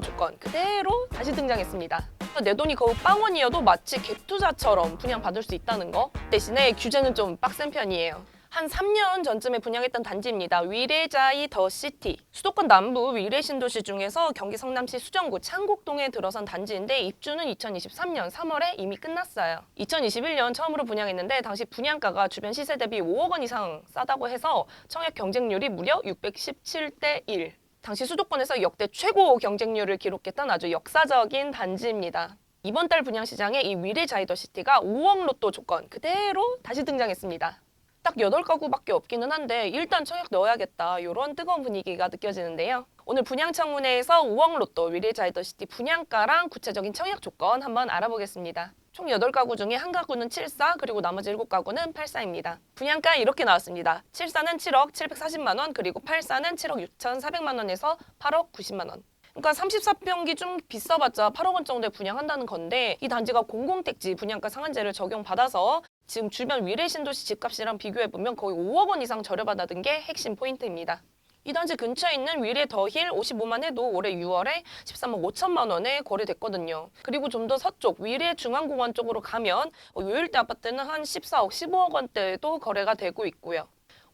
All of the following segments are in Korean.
조건 그대로 다시 등장했습니다. 내 돈이 거의 빵원이어도 마치 갭 투자처럼 분양받을 수 있다는 거 대신에 규제는 좀 빡센 편이에요. 한 3년 전쯤에 분양했던 단지입니다. 위례자이 더 시티. 수도권 남부 위례 신도시 중에서 경기 성남시 수정구 창곡동에 들어선 단지인데 입주는 2023년 3월에 이미 끝났어요. 2021년 처음으로 분양했는데 당시 분양가가 주변 시세 대비 5억 원 이상 싸다고 해서 청약 경쟁률이 무려 617대 1. 당시 수도권에서 역대 최고 경쟁률을 기록했던 아주 역사적인 단지입니다. 이번 달 분양 시장에 이 위례 자이더 시티가 5억 로또 조건 그대로 다시 등장했습니다. 딱 8가구밖에 없기는 한데 일단 청약 넣어야겠다 이런 뜨거운 분위기가 느껴지는데요. 오늘 분양청문회에서 5억 로또 위례자이더시티 분양가랑 구체적인 청약 조건 한번 알아보겠습니다. 총 8가구 중에 한 가구는 74 그리고 나머지 7가구는 84입니다. 분양가 이렇게 나왔습니다. 74는 7억 740만 원 그리고 84는 7억 6,400만 원에서 8억 90만 원. 그러니까 34평기 좀 비싸봤자 8억 원 정도에 분양한다는 건데 이 단지가 공공택지 분양가 상한제를 적용받아서 지금 주변 위례 신도시 집값이랑 비교해 보면 거의 5억 원 이상 저렴하다는 게 핵심 포인트입니다. 이 단지 근처에 있는 위례 더힐 55만 해도 올해 6월에 13억 5천만 원에 거래됐거든요. 그리고 좀 더 서쪽 위례 중앙공원 쪽으로 가면 어, 요일대 아파트는 한 14억 15억 원대에도 거래가 되고 있고요.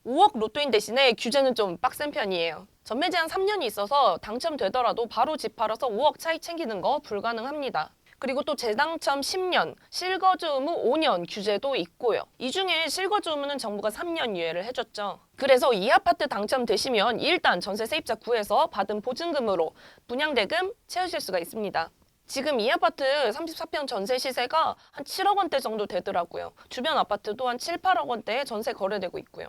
5억 로또인 대신에 규제는 좀 빡센 편이에요. 전매 제한 3년이 있어서 당첨되더라도 바로 집 팔아서 5억 차익 챙기는 거 불가능합니다. 그리고 또 재당첨 10년, 실거주 의무 5년 규제도 있고요. 이 중에 실거주 의무는 정부가 3년 유예를 해줬죠. 그래서 이 아파트 당첨되시면 일단 전세 세입자 구해서 받은 보증금으로 분양대금 채우실 수가 있습니다. 지금 이 아파트 34평 전세 시세가 한 7억 원대 정도 되더라고요. 주변 아파트도 한 7, 8억 원대에 전세 거래되고 있고요.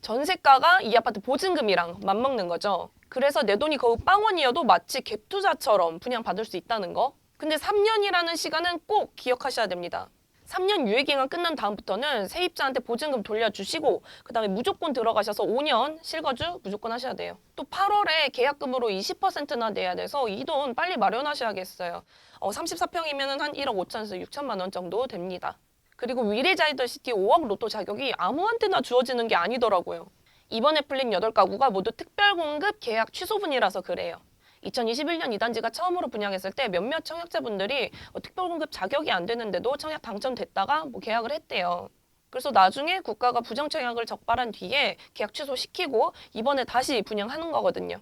전세가가 이 아파트 보증금이랑 맞먹는 거죠. 그래서 내 돈이 거의 빵원이어도 마치 갭 투자처럼 분양받을 수 있다는 거. 근데 3년이라는 시간은 꼭 기억하셔야 됩니다. 3년 유예 기간 끝난 다음부터는 세입자한테 보증금 돌려주시고 그 다음에 무조건 들어가셔서 5년 실거주 무조건 하셔야 돼요. 또 8월에 계약금으로 20%나 내야 돼서 이 돈 빨리 마련하셔야겠어요. 어, 34평이면 한 1억 5천에서 6천만 원 정도 됩니다. 그리고 위례자이더시티 5억 로또 자격이 아무한테나 주어지는 게 아니더라고요. 이번에 풀린 8가구가 모두 특별공급 계약 취소분이라서 그래요. 2021년 이 단지가 처음으로 분양했을 때 몇몇 청약자분들이 어, 특별공급 자격이 안 되는데도 청약 당첨됐다가 뭐 계약을 했대요. 그래서 나중에 국가가 부정청약을 적발한 뒤에 계약 취소시키고 이번에 다시 분양하는 거거든요.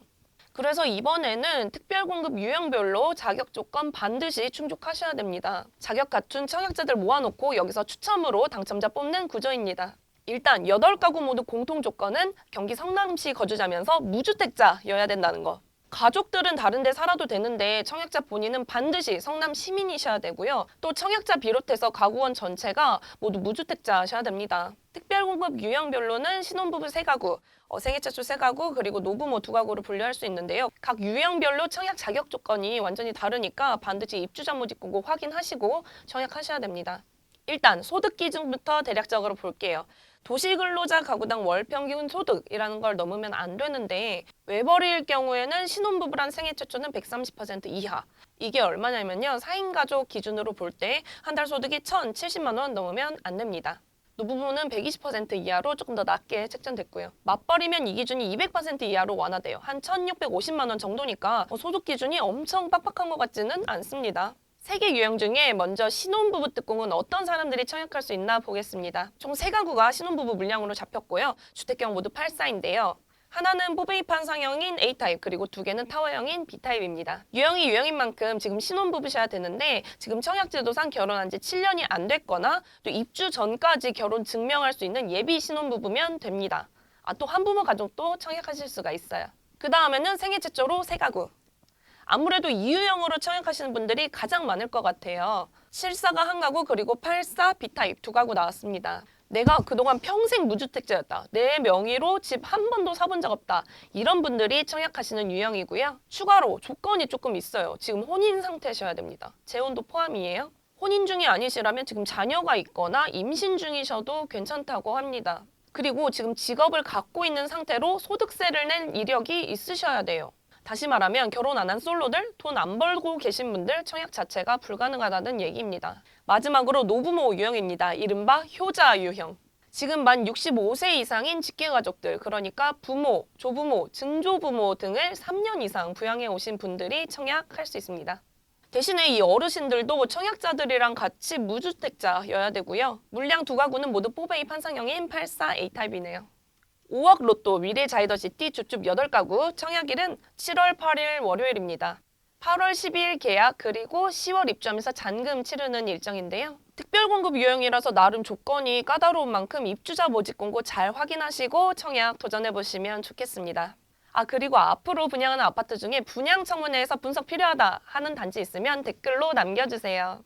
그래서 이번에는 특별공급 유형별로 자격 조건 반드시 충족하셔야 됩니다. 자격 갖춘 청약자들 모아놓고 여기서 추첨으로 당첨자 뽑는 구조입니다. 일단 8가구 모두 공통 조건은 경기 성남시 거주자면서 무주택자여야 된다는 거. 가족들은 다른 데 살아도 되는데 청약자 본인은 반드시 성남 시민이셔야 되고요. 또 청약자 비롯해서 가구원 전체가 모두 무주택자셔야 됩니다. 특별공급 유형별로는 신혼부부 3가구, 어, 생애차주 3가구, 그리고 노부모 2가구로 분류할 수 있는데요. 각 유형별로 청약 자격 조건이 완전히 다르니까 반드시 입주자 모집 공고 확인하시고 청약하셔야 됩니다. 일단 소득 기준부터 대략적으로 볼게요. 도시근로자 가구당 월 평균 소득이라는 걸 넘으면 안 되는데 외벌이일 경우에는 신혼부부란 생애 최초는 130% 이하. 이게 얼마냐면요. 4인 가족 기준으로 볼 때 한 달 소득이 1,070만 원 넘으면 안 됩니다. 노부부는 120% 이하로 조금 더 낮게 책정됐고요. 맞벌이면 이 기준이 200% 이하로 완화돼요. 한 1,650만 원 정도니까 뭐 소득 기준이 엄청 빡빡한 것 같지는 않습니다. 세개 유형 중에 먼저 신혼부부 특공은 어떤 사람들이 청약할 수 있나 보겠습니다. 총 세 가구가 신혼부부 물량으로 잡혔고요. 주택경 모두 8사인데요. 하나는 뽀베이판 상형인 A타입 그리고 두 개는 타워형인 B타입입니다. 유형이 유형인 만큼 지금 신혼부부셔야 되는데 지금 청약제도상 결혼한 지 7년이 안 됐거나 또 입주 전까지 결혼 증명할 수 있는 예비 신혼부부면 됩니다. 아, 또 한부모 가족도 청약하실 수가 있어요. 그 다음에는 생애 최초로 세 가구. 아무래도 이유형으로 청약하시는 분들이 가장 많을 것 같아요. 74가 한 가구 그리고 84 B타입 두 가구 나왔습니다. 내가 그동안 평생 무주택자였다. 내 명의로 집 한 번도 사본 적 없다. 이런 분들이 청약하시는 유형이고요. 추가로 조건이 조금 있어요. 지금 혼인 상태셔야 됩니다. 재혼도 포함이에요. 혼인 중이 아니시라면 지금 자녀가 있거나 임신 중이셔도 괜찮다고 합니다. 그리고 지금 직업을 갖고 있는 상태로 소득세를 낸 이력이 있으셔야 돼요. 다시 말하면 결혼 안 한 솔로들, 돈 안 벌고 계신 분들 청약 자체가 불가능하다는 얘기입니다. 마지막으로 노부모 유형입니다. 이른바 효자 유형. 지금 만 65세 이상인 직계가족들, 그러니까 부모, 조부모, 증조부모 등을 3년 이상 부양해 오신 분들이 청약할 수 있습니다. 대신에 이 어르신들도 청약자들이랑 같이 무주택자여야 되고요. 물량 두 가구는 모두 뽀베이 판상형인 84A 타입이네요. 5억 로또 미래 자이더시티 주축 8가구 청약일은 7월 8일 월요일입니다. 8월 12일 계약 그리고 10월 입주하면서 잔금 치르는 일정인데요. 특별 공급 유형이라서 나름 조건이 까다로운 만큼 입주자 모집 공고 잘 확인하시고 청약 도전해 보시면 좋겠습니다. 아 그리고 앞으로 분양하는 아파트 중에 분양 청문회에서 분석 필요하다 하는 단지 있으면 댓글로 남겨주세요.